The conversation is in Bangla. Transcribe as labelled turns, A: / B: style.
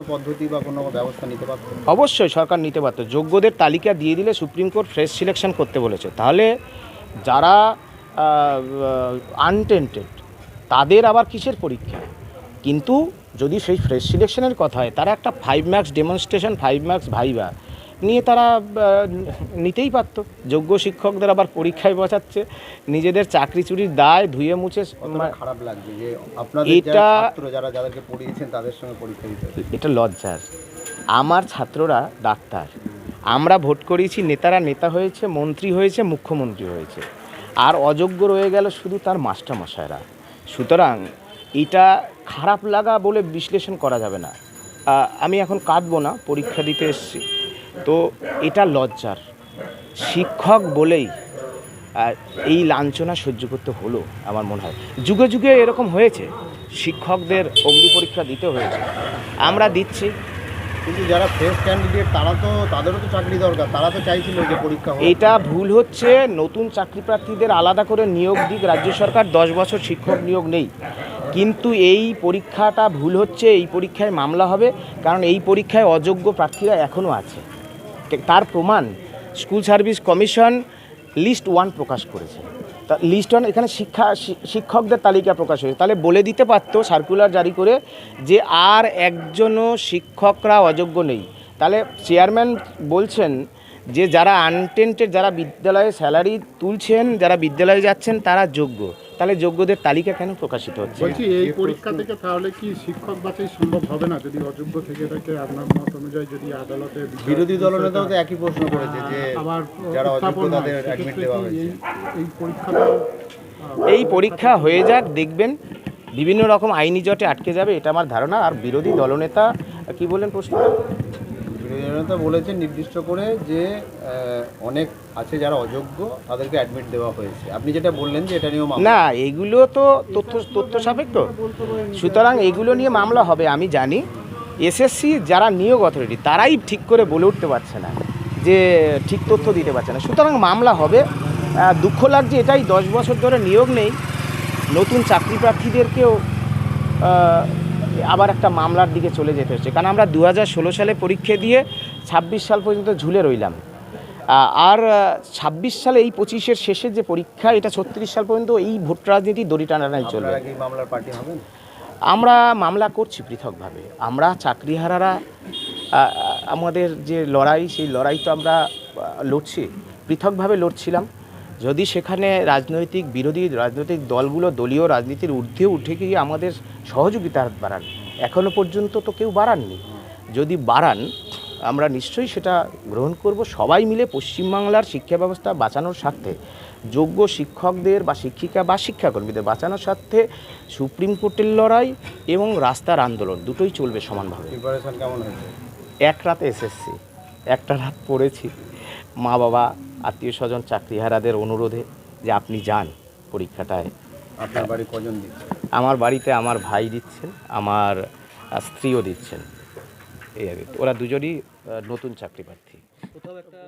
A: পদ্ধতি বা কোনো ব্যবস্থা নিতে
B: অবশ্যই সরকার নিতে পারত। যোগ্যদের তালিকা দিয়ে দিলে সুপ্রিম কোর্ট ফ্রেশ সিলেকশন করতে বলেছে। তাহলে যারা আনটেন্টেড তাদের আবার কিসের পরীক্ষা? কিন্তু যদি সেই ফ্রেশ সিলেকশনের কথা হয়, তারা একটা five max demonstration five max viva নিয়ে তারা নিতেই পারতো। যোগ্য শিক্ষকদের আবার পরীক্ষায় বসাচ্ছে। নিজেদের চাকরি চুরির দায় ধুয়ে মুছে
A: কতটা খারাপ লাগছে যে
B: এটা-
A: যারা যাদেরকে পড়িয়েছেন তাদের সঙ্গে পরীক্ষা দিতে
B: এটা লজ্জার। আমার ছাত্ররা ডাক্তার। আমরা ভোট করিয়েছি নেতারা নেতা হয়েছে মন্ত্রী হয়েছে মুখ্যমন্ত্রী হয়েছে। আর অযোগ্য রয়ে গেল শুধু তার মাস্টারমশাইরা। সুতরাং এটা খারাপ লাগা বলে বিশ্লেষণ করা যাবে না। আমি এখন কাঁদবো না পরীক্ষা দিতে এসেছি। তো এটা লজ্জার। শিক্ষক বলেই আর এই লাঞ্ছনা সহ্য করতে হলো আমার মনে হয়। যুগে যুগে এরকম হয়েছে শিক্ষকদের অগ্নি পরীক্ষা দিতে হয়েছে। আমরা দিচ্ছি।
A: কিন্তু যারা ফ্রেশ ক্যান্ডিডেট তারা তো তাদেরও তো চাকরি দরকার তারা তো চাইছিল যে পরীক্ষা
B: এটা ভুল হচ্ছে নতুন চাকরি প্রার্থীদের আলাদা করে নিয়োগ দিক রাজ্য সরকার দশ বছর শিক্ষক নিয়োগ নেই। কিন্তু এই পরীক্ষাটা ভুল হচ্ছে এই পরীক্ষায় মামলা হবে কারণ এই পরীক্ষায় অযোগ্য প্রার্থীরা এখনও আছে। তার প্রমাণ school service commission list one প্রকাশ করেছে। তা লিস্ট ওয়ান এখানে শিক্ষা শিক্ষকদের তালিকা প্রকাশ হয়েছে। তাহলে বলে দিতে পারতো সার্কুলার জারি করে যে আর একজনও শিক্ষকরা অযোগ্য নেই। তাহলে চেয়ারম্যান বলছেন যে যারা আনটেন্টেড যারা বিদ্যালয়ে স্যালারি তুলছেন, যারা বিদ্যালয়ে যাচ্ছেন, তারা যোগ্য। তাহলে যোগ্যদের তালিকা কেন প্রকাশিত হচ্ছে?
C: বলছি এই পরীক্ষা থেকে তাহলে কি শিক্ষক বাছাই সম্ভব হবে না? যদি অযোগ্য থেকে থাকে আপনার মত অনুযায়ী যদি আদালতে
A: বিরোধী দলনেতাও তো একই প্রশ্ন করেছে যে
C: আবার
A: যারা অযোগ্য তাদের অ্যাডমিট দেওয়া হয়েছে।
C: এই- পরীক্ষাটা
B: এই পরীক্ষা হয়ে যাক দেখবেন বিভিন্ন রকম আইনি জটে আটকে যাবে এটা আমার ধারণা। আর বিরোধী দলনেতা কি বললেন প্রশ্ন
A: বিরোধী দলনেতা বলেছেন নির্দিষ্ট করে যে অনেক আছে যারা অযোগ্য, তাদেরকে অ্যাডমিট দেওয়া হয়েছে। আপনি যেটা বললেন যে এটা নিয়েও
B: না, এগুলো তো তথ্য তথ্য সাপেক্ষ। সুতরাং এগুলো নিয়ে মামলা হবে, আমি জানি। এসএসসি যারা নিয়োগ অথরিটি তারাই ঠিক করে বলে উঠতে পারছে না, যে ঠিক তথ্য দিতে পারছে না। সুতরাং মামলা হবে। দুঃখ লাগছে এটাই, দশ বছর ধরে নিয়োগ নেই। নতুন চাকরি প্রার্থীদেরকেও আবার একটা মামলার দিকে চলে যেতে হচ্ছে। কারণ আমরা দু হাজার ষোলো সালে পরীক্ষা দিয়ে ছাব্বিশ সাল পর্যন্ত ঝুলে রইলাম। আর ছাব্বিশ সালে এই পঁচিশের শেষের যে পরীক্ষা এটা ছত্রিশ সাল পর্যন্ত এই ভোট রাজনীতি দড়ি টানাটাই চলবে।
A: আপনারা মামলার পার্টি
B: আমরা মামলা করছি পৃথকভাবে। আমরা চাকরিহারারা আমাদের যে লড়াই সেই লড়াই তো আমরা লড়ছি। পৃথকভাবে লড়ছিলাম। যদি সেখানে রাজনৈতিক বিরোধী রাজনৈতিক দলগুলো দলীয় রাজনীতির ঊর্ধ্বে উঠে গিয়ে আমাদের সহযোগিতা হাত বাড়ান এখনও পর্যন্ত তো কেউ বাড়াননি। যদি বাড়ান আমরা নিশ্চয়ই সেটা গ্রহণ করব। সবাই মিলে পশ্চিমবাংলার শিক্ষা ব্যবস্থা বাঁচানোর স্বার্থে যোগ্য শিক্ষকদের বা শিক্ষিকা বা শিক্ষাকর্মীদের বাঁচানোর স্বার্থে সুপ্রিম কোর্টের লড়াই এবং রাস্তার আন্দোলন দুটোই চলবে সমানভাবে। এক রাতে এসএসসি একটা রাত পড়েছি। মা বাবা আত্মীয় স্বজন চাকরিহারাদের অনুরোধে যে আপনি যান পরীক্ষাটায়।
A: আপনার বাড়ি কজন দিচ্ছে?
B: আমার বাড়িতে আমার ভাই দিচ্ছেন আমার স্ত্রীও দিচ্ছেন। এই আর কি। ওরা দুজনই আহ, নতুন চাকরি প্রার্থী।
D: কোথাও একটা